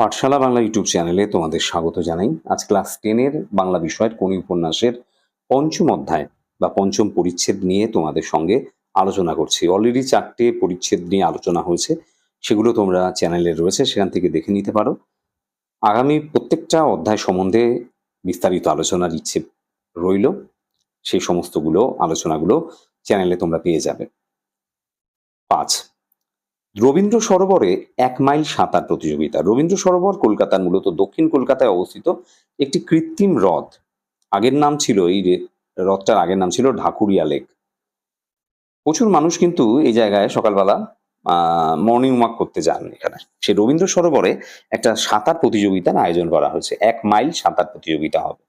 পাঠশালা Bangla YouTube চ্যানেলে তোমাদের স্বাগত জানাই। আজ ক্লাস টেনের বাংলা বিষয়ের কোন উপন্যাসের পঞ্চম অধ্যায় বা পঞ্চম পরিচ্ছেদ নিয়ে তোমাদের সঙ্গে আলোচনা করছি। অলরেডি চারটে পরিচ্ছেদ নিয়ে আলোচনা হয়েছে, সেগুলো তোমরা চ্যানেলে রয়েছে, সেখান থেকে দেখে নিতে পারো। আগামী প্রত্যেকটা অধ্যায় সম্বন্ধে বিস্তারিত আলোচনার ইচ্ছে রইল, সেই সমস্তগুলো আলোচনাগুলো চ্যানেলে তোমরা পেয়ে যাবে। পাঁচ রবীন্দ্র সরোবরে এক মাইল সাঁতার প্রতিযোগিতা। রবীন্দ্র সরোবর কলকাতার মূলত দক্ষিণ কলকাতায় অবস্থিত একটি কৃত্রিম হ্রদ। আগের নাম ছিল এই হ্রদটার আগের নাম ছিল ঢাকুরিয়া লেক। প্রচুর মানুষ কিন্তু এই জায়গায় সকালবেলা মর্নিং ওয়াক করতে যান এখানে। সে রবীন্দ্র সরোবরে একটা সাঁতার প্রতিযোগিতার আয়োজন করা হয়েছে। এক মাইল সাঁতার প্রতিযোগিতা হবে।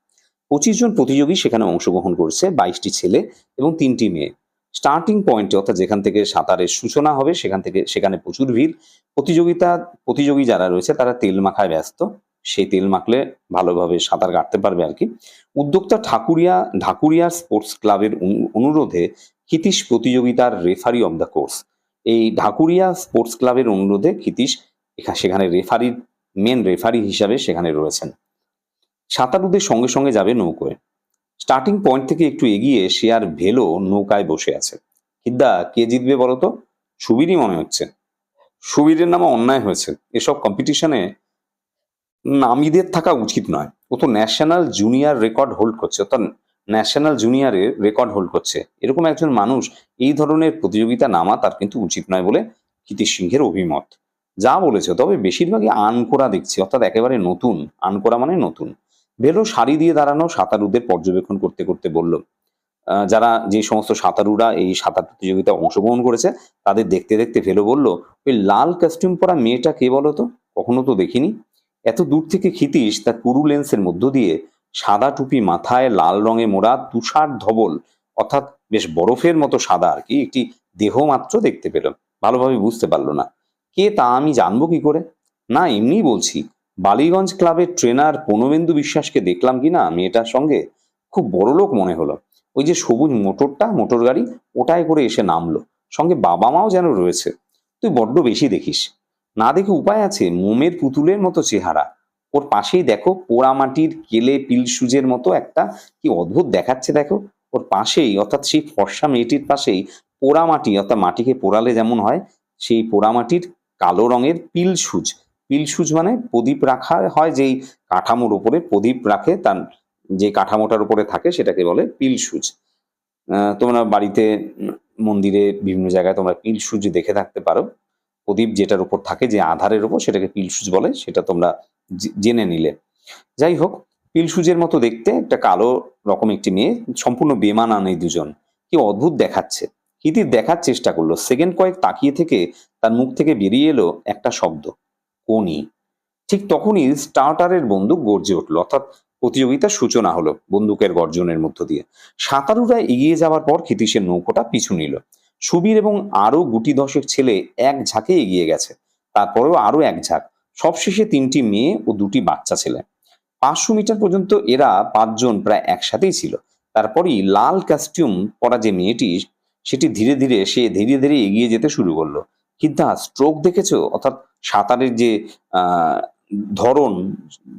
পঁচিশ জন প্রতিযোগী সেখানে অংশগ্রহণ করছে, বাইশটি ছেলে এবং তিনটি মেয়ে। স্টার্টিং পয়েন্টে, অর্থাৎ যেখান থেকে সাঁতারের সূচনা হবে, সেখান থেকে, সেখানে প্রচুর ভিড়। প্রতিযোগিতা, প্রতিযোগী যারা রয়েছে, তারা তেল মাখায় ব্যস্ত। সেই তেল মাখলে ভালোভাবে সাঁতার কাটতে পারবে আর কি। উদ্যোক্তা ঠাকুরিয়া, ঢাকুরিয়া স্পোর্টস ক্লাবের অনু- অনুরোধে ক্ষিতীশ প্রতিযোগিতার রেফারি অব দ্য কোর্স এই ঢাকুরিয়া স্পোর্টস ক্লাবের অনুরোধে ক্ষিতীশ সেখানে রেফারির মেন রেফারি হিসাবে সেখানে রয়েছেন। সাঁতারুদের সঙ্গে সঙ্গে যাবে নৌকোয়। স্টার্টিং পয়েন্ট থেকে একটু এগিয়ে আর ভেলো নৌকায় বসে আছে। কিদ্দা, কে জিতবে বলতো? সুবীরই মনে হচ্ছে। সুবীরের নামে অন্যায় হয়েছে। এসব কম্পিটিশনে নামিদের থাকা উচিত নয়। ও তো ন্যাশনাল জুনিয়র রেকর্ড হোল্ড করছে। অর্থাৎ ন্যাশনাল জুনিয়রের রেকর্ড হোল্ড করছে। এরকম একজন মানুষ এই ধরনের প্রতিযোগিতা নামা তার কিন্তু উচিত নয় বলে কীর্তি সিংহের অভিমত। যা বলেছে, তবে বেশিরভাগই আনকোরা দেখছি। অর্থাৎ একেবারে নতুন। আনকোরা মানে নতুন। ভেলো সারি দিয়ে দাঁড়ানো সাঁতারুদের পর্যবেক্ষণ করতে করতে বলল। যারা যে সমস্ত সাঁতারুরা এই সাঁতার প্রতিযোগিতায় অংশগ্রহণ করেছে, তাদের দেখতে দেখতে ভেলো বলল, ওই লাল কস্টিউম পরা মেয়েটা কে বলতো কখনো তো দেখিনি। এত দূর থেকে খিতিস তার পুরু লেন্সের মধ্য দিয়ে সাদা টুপি মাথায় লাল রঙে মোড়া তুষার ধবল, অর্থাৎ বেশ বরফের মতো সাদা আর কি, একটি দেহ মাত্র দেখতে পেল। ভালোভাবে বুঝতে পারল না। কে তা আমি জানব কি করে? না, এমনিই বলছি। বালিগঞ্জ ক্লাবের ট্রেনার পনবেন্দু বিশ্বাসকে দেখলাম কি না মেয়েটার সঙ্গে খুব বড় লোক মনে হলো। ওই যে সবুজ মোটরটা, মোটর গাড়ি ওটাই করে এসে নামলো। সঙ্গে বাবা মাও যেন রয়েছে। তুই বড্ড বেশি দেখিস। না দেখে উপায় আছে? মোমের পুতুলের মতো চেহারা। ওর পাশেই দেখো, পোড়ামাটির কেলে পিল পিলসুজের মতো একটা কি অদ্ভুত দেখাচ্ছে দেখো। ওর পাশেই, অর্থাৎ সেই ফর্সা মেয়েটির পাশেই পোড়ামাটি, অর্থাৎ মাটিকে পোড়ালে যেমন হয়, সেই পোড়ামাটির কালো রঙের পিল পিলসুজ। পিলসুজ মানে প্রদীপ রাখা হয়, যেই কাঠামোর উপরে প্রদীপ রাখে তার, যে কাঠামোটার উপরে থাকে সেটাকে বলে পিলসুজ। তোমরা বাড়িতে মন্দিরে বিভিন্ন জায়গায় তোমরা পিলসুজ দেখে থাকতে পারো। প্রদীপ যেটার উপর থাকে, যে আধারের উপর সেটাকে পিলসুজ বলে, সেটা তোমরা জেনে নিলে। যাই হোক, পিলসুজের মতো দেখতে একটা কালো রকম একটি মেয়ে, সম্পূর্ণ বেমানান এই দুজন। কি অদ্ভুত দেখাচ্ছে। কিতির দেখার চেষ্টা করল। সেকেন্ড কয়েক তাকিয়ে থেকে তার মুখ থেকে বেরিয়ে এলো একটা শব্দ। কোনি। ঠিক তখনই স্টার্টারের বন্দুক গর্জে উঠল, অর্থাৎ প্রতিযোগিতার সূচনা হলো বন্দুকের গর্জনের মধ্য দিয়ে। সাঁতারুরা এগিয়ে যাওয়ার পর ক্ষিতীশের নৌকোটা পিছু নিল। সুবীর এবং আরও গুটি দশেক ছেলে এক ঝাঁকে এগিয়ে গেছে। তারপরেও আরও এক ঝাঁক। সবশেষে তিনটি মেয়ে ও দুটি বাচ্চা ছেলে। পাঁচশো মিটার পর্যন্ত এরা পাঁচজন প্রায় একসাথেই ছিল। তারপরই লাল কাস্টিউম পরা যে মেয়েটি, সেটি ধীরে ধীরে, সে ধীরে ধীরে এগিয়ে যেতে শুরু করল। কিন্তু স্ট্রোক দেখেছ? অর্থাৎ সাঁতারের যে ধরন,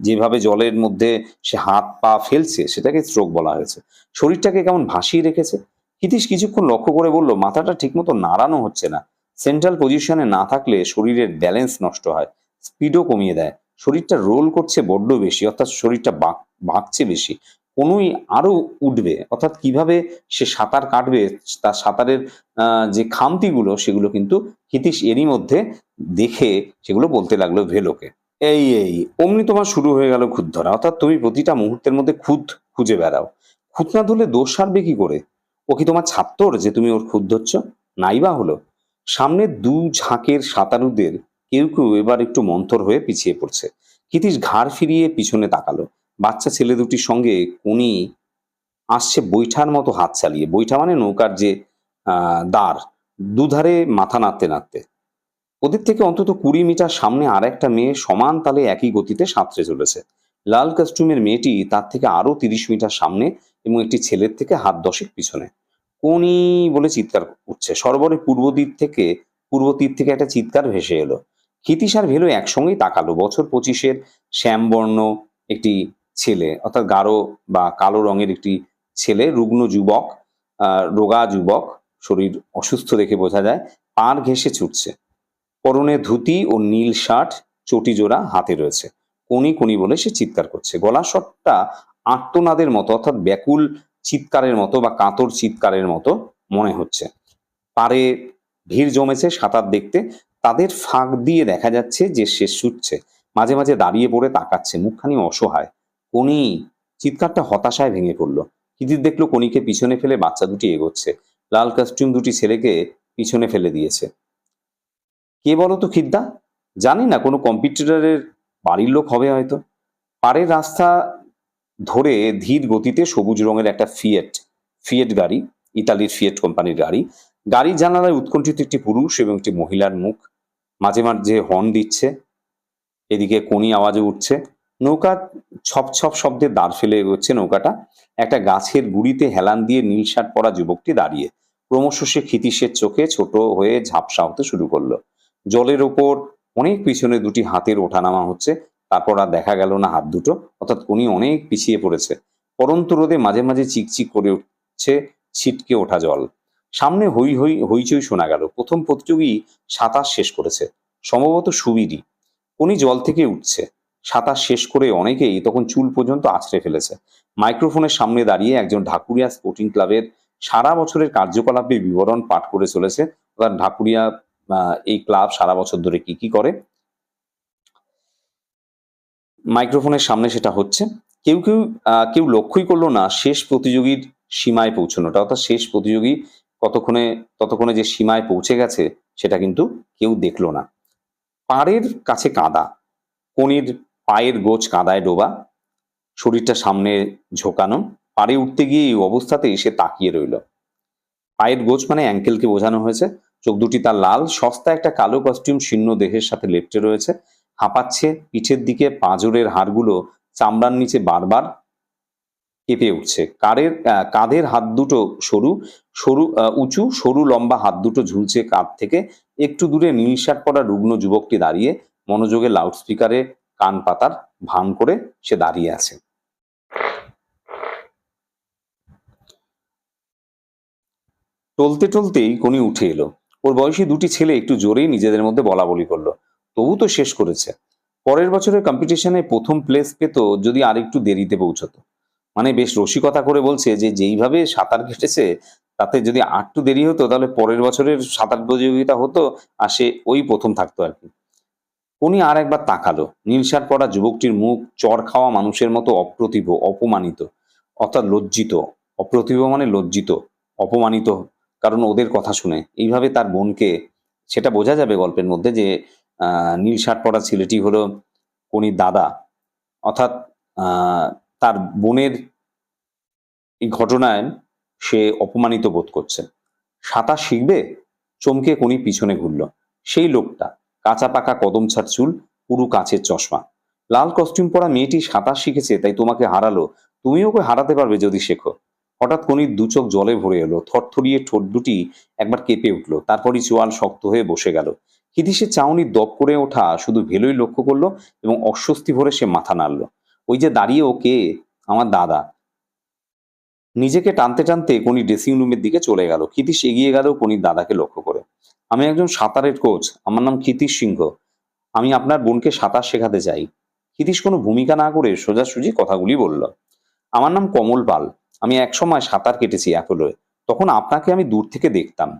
যেভাবে জলের মধ্যে সে হাত পা ফেলছে, সেটাকে স্ট্রোক বলা হয়েছে। শরীরটাকে কেমন ভাসিয়ে রেখেছে? হিতিশ কিছুক্ষণ লক্ষ্য করে বলল, মাথাটা ঠিকমতো নাড়ানো হচ্ছে না। সেন্ট্রাল পজিশনে না থাকলে শরীরের ব্যালেন্স নষ্ট হয় স্পিডও কমিয়ে দেয়। শরীরটা রোল করছে বড্ড বেশি, অর্থাৎ শরীরটা বাঁক, বাঁকছে বেশি। কোনোই আরও উঠবে, অর্থাৎ কীভাবে সে সাঁতার কাটবে, তার সাঁতারের যে খামতিগুলো, সেগুলো কিন্তু হিতিশ এরই মধ্যে দেখে সেগুলো বলতে লাগল ভেলোকে। এই এই, অমনি তোমার শুরু হয়ে গেল খুদ ধরা অর্থাৎ তুমি প্রতিটা মুহূর্তের মধ্যে খুদ খুঁজে বেড়াও। খুঁত না ধরলে দোষ সারবে কি করে? ও কি তোমার ছাত্তর যে তুমি ওর খুদ ধরছ? নাইবা হলো। সামনে দু ঝাঁকের সাঁতারুদের কেউ কেউ এবার একটু মন্থর হয়ে পিছিয়ে পড়ছে। কিতিশ ঘাড় ফিরিয়ে পিছনে তাকালো। বাচ্চা ছেলে দুটির সঙ্গে কোনি আসছে বৈঠার মতো হাত চালিয়ে। বৈঠা মানে নৌকার যে দাঁড় দুধারে মাথা নাড়তে নাড়তে। ওদের থেকে অন্তত কুড়ি মিটার সামনে আর একটা মেয়ে সমান তালে একই গতিতে সাঁতরে চলেছে। লাল কস্টিউমের মেয়েটি তার থেকে আরও তিরিশ মিটার সামনে এবং একটি ছেলের থেকে হাত দশেক পিছনে। কোনি বলে চিৎকার উঠছে সরোবরের পূর্ব দিক থেকে, পূর্ব তীর থেকে একটা চিৎকার ভেসে এলো। ক্ষিতিশ আর ভেলো একসঙ্গেই তাকালো। বছর পঁচিশের শ্যামবর্ণ, একটি ছেলে, অর্থাৎ গাঢ় বা কালো রঙের একটি ছেলে, রুগ্ন যুবক রোগা যুবক, শরীর অসুস্থ দেখে বোঝা যায়, পার ঘেঁষে ছুটছে। পরনে ধুতি ও নীল শার্ট, চটি জোড়া হাতে রয়েছে। কোনি কোনি বলে সে চিৎকার করছে। গলা শটটা আত্মনাদের মতো, অর্থাৎ ব্যাকুল চিৎকারের মতো বা কাতর চিৎকারের মতো মনে হচ্ছে। পারে ভিড় জমেছে সাঁতার দেখতে। তাদের ফাঁক দিয়ে দেখা যাচ্ছে যে সে ছুটছে। মাঝে মাঝে দাঁড়িয়ে পড়ে তাকাচ্ছে। মুখখানি অসহায়। কোনি চিৎকারটা হতাশায় ভেঙে পড়ল। কিদির দেখল কনিকে পিছনে ফেলে বাচ্চা দুটি এগোচ্ছে। লাল কাস্টিউম দুটি ছেলেকে পিছনে ফেলে দিয়েছে। কে বলো তো খিদ্দা? জানি না, কোনো কম্পিউটারের বাড়ির লোক হবে হয়তো। পাড়ের রাস্তা ধরে ধীর গতিতে সবুজ রঙের একটা ফিয়েট ফিয়েট গাড়ি, ইতালির ফিয়েট কোম্পানির গাড়ি। গাড়ির জানালায় উৎকণ্ঠিত একটি পুরুষ এবং একটি মহিলার মুখ। মাঝে মাঝে হর্ন দিচ্ছে। এদিকে কোনি আওয়াজে উঠছে। নৌকা ছপ ছপ শব্দে দাঁড় ফেলে এগোচ্ছে নৌকাটা। একটা গাছের গুড়িতে হেলান দিয়ে নীল শার্ট পরা যুবকটি দাঁড়িয়ে। ক্রমশ সে ক্ষিতীশের চোখে ছোট হয়ে ঝাপসা হতে শুরু করল। জলের ওপর অনেক পিছনে দুটি হাতের ওঠানামা হচ্ছে। তারপর আর দেখা গেল না হাত দুটো, অর্থাৎ কোনি অনেক পিছিয়ে পড়েছে। পরন্ত রোদে মাঝে মাঝে চিকচিক করে উঠছে ছিটকে ওঠা জল। সামনে হই হই হইচই শোনা গেল। প্রথম প্রতিযোগী সাঁতার শেষ করেছে। সম্ভবত সুবিরই কোনি জল থেকে উঠছে। সাঁতার শেষ করে অনেকেই তখন চুল পর্যন্ত আছড়ে ফেলেছে। মাইক্রোফোনের সামনে দাঁড়িয়ে একজন ঢাকুরিয়া স্পোর্টিং ক্লাবের সারা বছরের কার্যকলাপের বিবরণ পাঠ করে চলেছে। অর্থাৎ ঢাকুরিয়া এই ক্লাব সারা বছর ধরে কি কি করে? মাইক্রোফোনের সামনে সেটা হচ্ছে, কেউ কেউ কেউ লক্ষ্যই করল না শেষ প্রতিযোগীর সীমায় পৌঁছানোটা। অর্থাৎ শেষ প্রতিযোগী কতক্ষণে, ততক্ষণে যে সীমায় পৌঁছে গেছে সেটা কিন্তু কেউ দেখল না। পাড়ের কাছে কাদা কনির পায়ের গোছ কাদায় ডোবা, শরীরটা সামনে ঝোকানো, পাড়ে উঠতে গিয়ে এই অবস্থাতে এসে তাকিয়ে রইল। পায়ের গোছ মানে অ্যাঙ্কেলকে বোঝানো হয়েছে। চোখ দুটি তার লাল, সস্তা একটা কালো কস্টিউম শীর্ণ দেহের সাথে লেপটে রয়েছে। হাঁপাচ্ছে, পিঠের দিকে পাঁজরের হাড়গুলো চামড়ার নিচে বারবার কেঁপে উঠছে। কারের কাঁধের হাত দুটো সরু সরু উঁচু, সরু লম্বা হাত দুটো ঝুলছে কাঁধ থেকে। একটু দূরে নীল শার্ট পরা রুগ্ন যুবকটি দাঁড়িয়ে মনোযোগে লাউডস্পিকারে কান পাতার ভান করে সে দাঁড়িয়ে আছে। টলতে টলতেই কোনি উঠে এলো। ওর বয়সী দুটি ছেলে একটু জোরেই নিজেদের মধ্যে বলা বলি করল। তবু তো শেষ করেছে। পরের বছরের কম্পিটিশনে প্রথম প্লেস পেত যদি আরেকটু দেরিতে পৌঁছতো। মানে বেশ রসিকতা করে বলছে যে, যেইভাবে সাঁতার কেটেছে, তাতে যদি আটটু দেরি হতো, তাহলে পরের বছরের সাঁতার প্রতিযোগিতা হতো আর সে ওই প্রথম থাকতো আর কি। উনি আর একবার তাকালো। নীল শার্ট পরা যুবকটির মুখ চর খাওয়া মানুষের মতো অপ্রতিভ অপমানিত অর্থাৎ লজ্জিত। অপ্রতিভ মানে লজ্জিত অপমানিত কারণ ওদের কথা শুনে। এইভাবে তার বোনকে সেটা বোঝা যাবে গল্পের মধ্যে যে আহ, শার্ট পরা ছেলেটি হলো কনির দাদা। অর্থাৎ তার বোনের এই ঘটনায় সে অপমানিত বোধ করছে। সাঁতার শিখবে? চমকে কোনি পিছনে ঘুরল। সেই লোকটা কাঁচা পাকা কদম ছাড় চুল, পুরু কাঁচের চশমা। লাল কস্টিউম পরা মেয়েটি সাঁতার শিখেছে, তাই তোমাকে হারালো। তুমি ওকে হারাতে পারবে যদি শেখো। হঠাৎ কনির দু চোখ জলে ভরে এলো, থরথরিয়ে ঠোঁট দুটি একবার কেঁপে উঠল, তারপরই চোয়াল শক্ত হয়ে বসে গেল। হিদিসের চাউনি দপ করে ওঠা শুধু ভেলোই লক্ষ্য করল এবং অস্বস্তি ভরে সে মাথা নাড়ল। ওই যে দাঁড়িয়ে ও কে? আমার দাদা। নিজেকে টানতে টানতে কোনি ড্রেসিং রুমের দিকে চলে গেল। ক্ষিতীশ এগিয়ে গেল কোনির দাদাকে লক্ষ্য করে। আমি একজন সাঁতারের কোচ আমার নাম ক্ষিতীশ সিংহ। আমি আপনার বোনকে সাঁতার শেখাতে চাই। ক্ষিতীশ কোনো ভূমিকা না করে সোজাসুজি কথাগুলি বলল। আমার নাম কমল পাল। আমি একসময় সাঁতার কেটেছি অ্যাপোলোয়। তখন আপনাকে আমি দূর থেকে দেখতাম।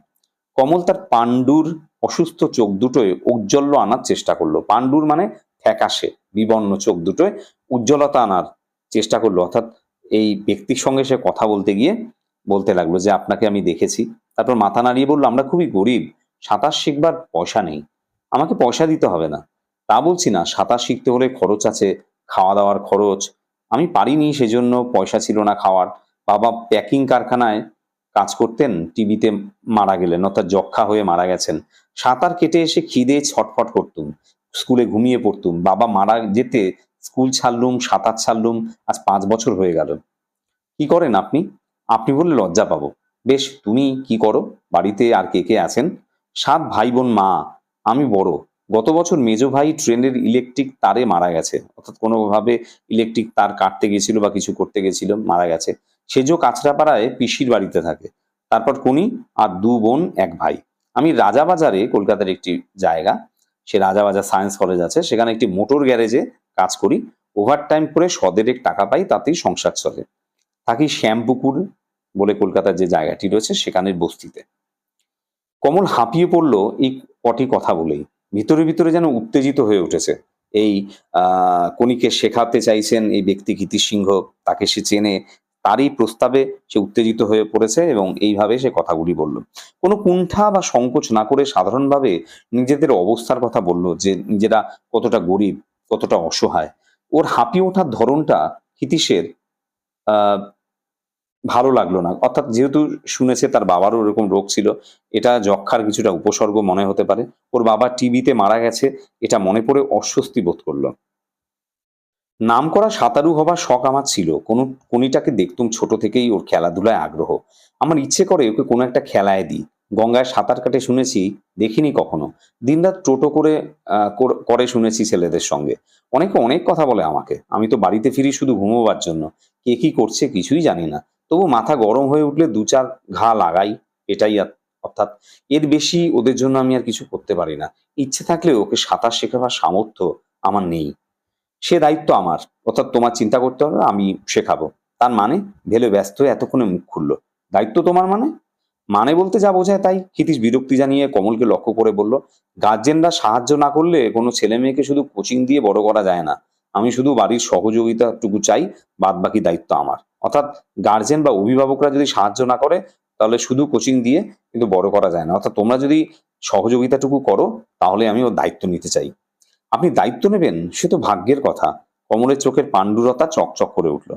কমল তার পাণ্ডুর অসুস্থ চোখ দুটোয় উজ্জ্বল্য আনার চেষ্টা করল। পাণ্ডুর মানে ফ্যাকাশে, বিবর্ণ চোখ দুটোয় উজ্জ্বলতা আনার চেষ্টা করল। অর্থাৎ এই ব্যক্তির সঙ্গে সে কথা বলতে গিয়ে বলতে লাগল যে, আপনাকে আমি দেখেছি। তারপর মাথা নাড়িয়ে বলল, আমরা খুবই গরিব। সাঁতার শিখবার পয়সা নেই। আমাকে পয়সা দিতে হবে না। তা বলছি না, সাঁতার শিখতে হলে খরচ আছে খাওয়া দাওয়ার খরচ। আমি পারিনি সেজন্য পয়সা ছিল না খাওয়ার। বাবা প্যাকিং কারখানায় কাজ করতেন, টিভিতে মারা গেলেন, অর্থাৎ যক্ষা হয়ে মারা গেছেন। সাঁতার কেটে এসে খিদে ছটফট করতুম, স্কুলে ঘুমিয়ে পড়তুম। বাবা মারা যেতে স্কুল ছাড়লুম, সাঁতার ছাড়লুম, আজ পাঁচ বছর হয়ে গেল। কি করেন আপনি? আপনি বললে লজ্জা পাবো। বেশ, তুমি কি করো? বাড়িতে আর কে কে আছেন? সাত ভাই বোন মা, আমি বড়। গত বছর মেজো ভাই ট্রেনের ইলেকট্রিক তারে মারা গেছে। অর্থাৎ কোনোভাবে ইলেকট্রিক তার কাটতে গেছিল বা কিছু করতে গেছিল, মারা গেছে। সেজো কাছড়াপাড়ায় পিসির বাড়িতে থাকে। তারপর কোনি আর দু বোন, এক ভাই। আমি রাজাবাজারে কলকাতার একটি জায়গা। সে রাজাবাজার সায়েন্স কলেজ আছে। সেখানে একটি মোটর গ্যারেজে কাজ করি। ওভার টাইম করে সদেরেক টাকা পাই, তাতেই সংসার চলে। থাকি শ্যামপুকুর বলে কলকাতার যে জায়গাটি রয়েছে, সেখানের বস্তিতে। কমল হাঁপিয়ে পড়ল এই কটি কথা বলেই। ভিতরে ভিতরে যেন উত্তেজিত হয়ে উঠেছে। এই কণিকে শেখাতে চাইছেন এই ব্যক্তি গীতি সিংহ, তাকে সে চেনে, তারই প্রস্তাবে সে উত্তেজিত হয়ে পড়েছে এবং এইভাবে সে কথাগুলি বলল। কোনো কুণ্ঠা বা সংকোচ না করে সাধারণভাবে নিজেদের অবস্থার কথা বলল যে নিজেরা কতটা গরিব, কতটা অসহায়। ওর হাঁপিয়ে ওঠার ধরনটা হিতিশের ভালো লাগল না। অর্থাৎ যেহেতু শুনেছে তার বাবারও এরকম রোগ ছিল, এটা যক্ষার কিছুটা উপসর্গ মনে হতে পারে। ওর বাবা টিবিতে মারা গেছে, এটা মনে পড়ে অস্বস্তি বোধ করল। নাম করা সাঁতারু হবার শখ আমার ছিল। কোনো কোনিটাকে দেখতুম ছোট থেকেই ওর খেলাধুলায় আগ্রহ। আমার ইচ্ছে করে ওকে কোনো একটা খেলায় দিই। গঙ্গায় সাঁতার কাটে শুনেছি, দেখিনি কখনো। দিনরাত টোটো করে করে শুনেছি ছেলেদের সঙ্গে। অনেকে অনেক কথা বলে আমাকে। আমি তো বাড়িতে ফিরি শুধু ঘুমোবার জন্য। কে কি করছে কিছুই জানি না। তবু মাথা গরম হয়ে উঠলে দু চার ঘা লাগাই, এটাই অর্থাৎ এর বেশি ওদের জন্য আমি আর কিছু করতে পারি না। ইচ্ছে থাকলে ওকে সাঁতার শেখাবার সামর্থ্য আমার নেই। সে দায়িত্ব আমার, অর্থাৎ তোমার চিন্তা করতে হবে আমি শেখাবো। তার মানে ভেলে ব্যস্ত হয়ে এতক্ষণে মুখ খুললো। দায়িত্ব তোমার মানে? মানে বলতে যা বোঝায় তাই ক্ষিতীশ বিরক্তি জানিয়ে কমলকে লক্ষ্য করে বলল, গার্জেনরা সাহায্য না করলে কোনো ছেলে মেয়েকে শুধু কোচিং দিয়ে বড় করা যায় না। আমি শুধু বাড়ির সহযোগিতাটুকু চাই বাদ বাকি দায়িত্ব আমার। অর্থাৎ গার্জেন বা অভিভাবকরা যদি সাহায্য না করে, তাহলে শুধু কোচিং দিয়ে কিন্তু বড় করা যায় না। অর্থাৎ তোমরা যদি সহযোগিতাটুকু করো, তাহলে আমি ওর দায়িত্ব নিতে চাই। আপনি দায়িত্ব নেবেন, সে তো ভাগ্যের কথা। কমলের চোখের পাণ্ডুরতা চকচক করে উঠল।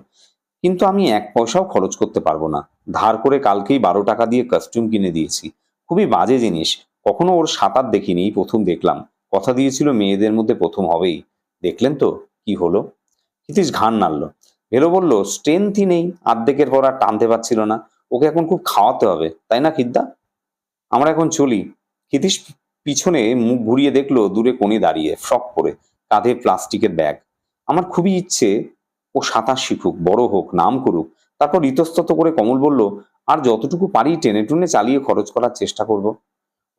কিন্তু আমি এক পয়সাও খরচ করতে পারব না। ধার করে কালকেই বারো টাকা দিয়ে কস্টিউম কিনে দিয়েছি। খুবই বাজে জিনিস। কখনো ওর সাঁতার দেখিনি, প্রথম দেখলাম। কথা দিয়েছিল, মেয়েদের মধ্যে প্রথম হবেই। দেখলেন তো? কি হলো? হিতিশ ঘাড় নাড়ল। ভেলো বলল স্ট্রেংথই নেই। আর্ধেকের পর আর টানতে পারছিল না। ওকে এখন খুব খাওয়াতে হবে, তাই না খিদ্দা? আমরা এখন চলি। হিতিশ পিছনে মুখ ঘুরিয়ে দেখল, দূরে কোণে দাঁড়িয়ে, ফ্রক পরে, কাঁধে প্লাস্টিকের ব্যাগ। আমার খুবই ইচ্ছে, ও সাঁতার শিখুক, বড় হোক, নাম করুক। তারপর ইতস্তত করে কমল বলল, আর যতটুকু পারি, টেনে টুনে চালিয়ে খরচ করার চেষ্টা করব।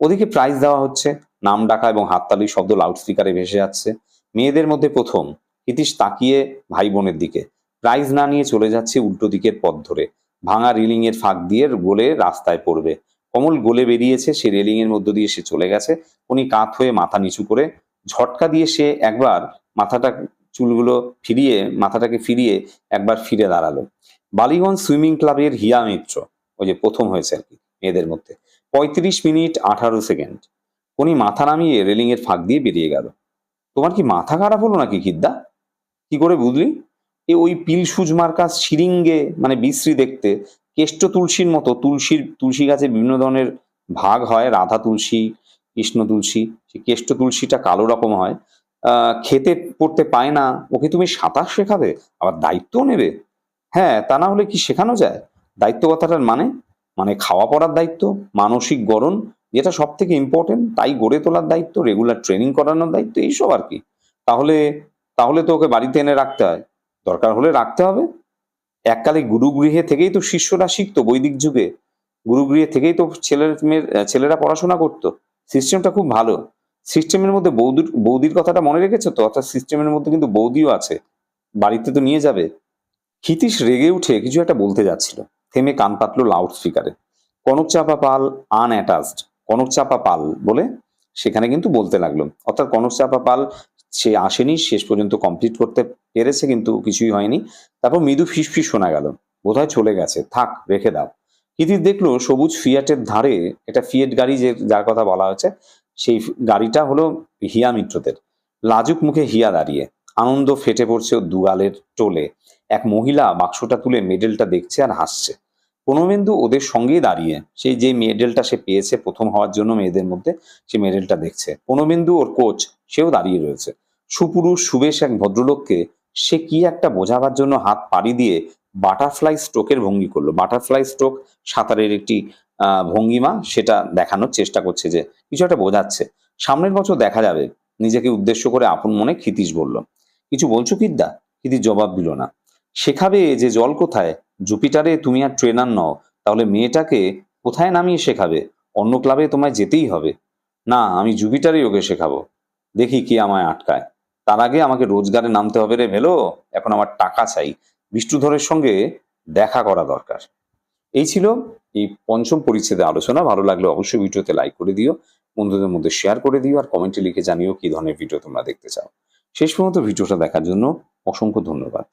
ওদিকে প্রাইজ দেওয়া হচ্ছে। নাম ডাকা এবং হাততালির শব্দ লাউডস্পিকারে ভেসে যাচ্ছে। মেয়েদের মধ্যে প্রথম হিতিশ তাকিয়ে ভাই বোনের দিকে। প্রাইজ না নিয়ে চলে যাচ্ছে উল্টো দিকের পথ ধরে। ভাঙা রিলিং এর ফাঁক দিয়ে গোলে রাস্তায় পড়বে। কমল গোলে বেরিয়েছে, সে রেলিং এর মধ্য দিয়ে সে চলে গেছে। উনি কাত হয়ে মাথা নিচু করে ঝটকা দিয়ে সে একবার মাথাটা চুলগুলো ফিরিয়ে, মাথাটাকে ফিরিয়ে একবার ফিরে দাঁড়াল। বালিগঞ্জ সুইমিং ক্লাবের হিয়া মিত্র, ওই যে প্রথম হয়েছে আর কি মেয়েদের মধ্যে। পঁয়ত্রিশ মিনিট আঠারো সেকেন্ড। উনি মাথা নামিয়ে রেলিং এর ফাঁক দিয়ে বেরিয়ে গেল। তোমার কি মাথা খারাপ হলো নাকি কিদ্দা? কি করে বুঝলি? এ ওই পিল সুজ মার্কা সিরিঙ্গে মানে বিশ্রী দেখতে, কেষ্ট তুলসীর মতো তুলসীর তুলসী গাছে বিভিন্ন ধরনের ভাগ হয়, রাধা তুলসী, কৃষ্ণ তুলসী সেই কেষ্ট তুলসীটা কালো রকম হয়। খেতে পড়তে পায় না, ওকে তুমি সাঁতার শেখাবে, আবার দায়িত্বও নেবে। হ্যাঁ তা না হলে কি শেখানো যায়? দায়িত্ব কথাটার মানে? মানে খাওয়া পড়ার দায়িত্ব, মানসিক গড়ন, যেটা সব থেকে ইম্পর্টেন্ট তাই গড়ে তোলার দায়িত্ব রেগুলার ট্রেনিং করানোর দায়িত্ব, এইসব আর কি। তাহলে তাহলে তো ওকে বাড়িতে এনে রাখতে হয়। দরকার হলে রাখতে হবে। এককালে গুরুগৃহে থেকেই তো শিষ্যরা শিখতো বৈদিক যুগে। গুরুগৃহে থেকেই তো ছেলের মেয়ের ছেলেরা পড়াশোনা করতো। সিস্টেমটা খুব ভালো। সিস্টেমের মধ্যে বৌদির বৌদির কথাটা মনে রেখেছো তো? অর্থাৎ সিস্টেমের মধ্যে কিন্তু বৌদিও আছে। বাড়িতে তো নিয়ে যাবে। ক্ষিতীশ রেগে উঠে কিছু একটা বলতে যাচ্ছিল। থেমে কান পাতলো লাউড স্পিকারে কনক চাপা পাল আনঅ্যাটাচড কনক চাপা পাল বলে সেখানে কিন্তু বলতে লাগল। অর্থাৎ কনক চাপা পাল সে আসেনি, শেষ পর্যন্ত কমপ্লিট করতে পেরেছে কিন্তু কিছুই হয়নি। তারপর মৃদু ফিসফিস শোনা গেল। বোধহয় চলে গেছে। থাক, রেখে দাও। কিতির দেখল সবুজ ফিয়াটের ধারে এটা ফিয়েট গাড়ি যে যার কথা বলা হচ্ছে সেই গাড়িটা হলো হিয়া মিত্রদের। লাজুক মুখে হিয়া দাঁড়িয়ে। আনন্দ ফেটে পড়ছে দুগালের টোলে। এক মহিলা বাক্সটা তুলে মেডেলটা দেখছে আর হাসছে। পূর্ণবেন্দু ওদের সঙ্গেই দাঁড়িয়ে, সেই যে মেডেলটা সে পেয়েছে প্রথম হওয়ার জন্য মেয়েদের মধ্যে, সে মেডেলটা দেখছে। পূর্ণবেন্দু ওর কোচ সেও দাঁড়িয়ে রয়েছে। সুপুরুষ সুবেশ এক ভদ্রলোককে, সে কি একটা বোঝাবার জন্য হাত পাড়ি দিয়ে বাটারফ্লাই স্ট্রোকের ভঙ্গি করল। বাটারফ্লাই স্ট্রোক সাঁতারের একটি ভঙ্গিমা, সেটা দেখানোর চেষ্টা করছে যে কিছু একটা বোঝাচ্ছে। সামনের বছর দেখা যাবে, নিজেকে উদ্দেশ্য করে আপন মনে ক্ষিতীশ বলল। কিছু বলছো কিদ্দা ক্ষিতিশ জবাব দিল না। শেখাবে যে জল কোথায়? জুপিটারে তুমি আর ট্রেনার নও, তাহলে মেয়েটাকে কোথায় নামিয়ে শেখাবে? অন্য ক্লাবে তোমায় যেতেই হবে। না, আমি জুপিটারেই ওকে শেখাবো। দেখি কি আমায় আটকায়। তার আগে আমাকে রোজগারে নামতে হবে রে ভেলো। এখন আমার টাকা চাই। বিষ্ণুধরের সঙ্গে দেখা করা দরকার। এই ছিল এই পঞ্চম পরিচ্ছেদে আলোচনা। ভালো লাগলে অবশ্যই ভিডিওতে লাইক করে দিও। বন্ধুদের মধ্যে শেয়ার করে দিও আর কমেন্টে লিখে জানিও কি ধরনের ভিডিও তোমরা দেখতে চাও। শেষ পর্যন্ত ভিডিওটা দেখার জন্য অসংখ্য ধন্যবাদ।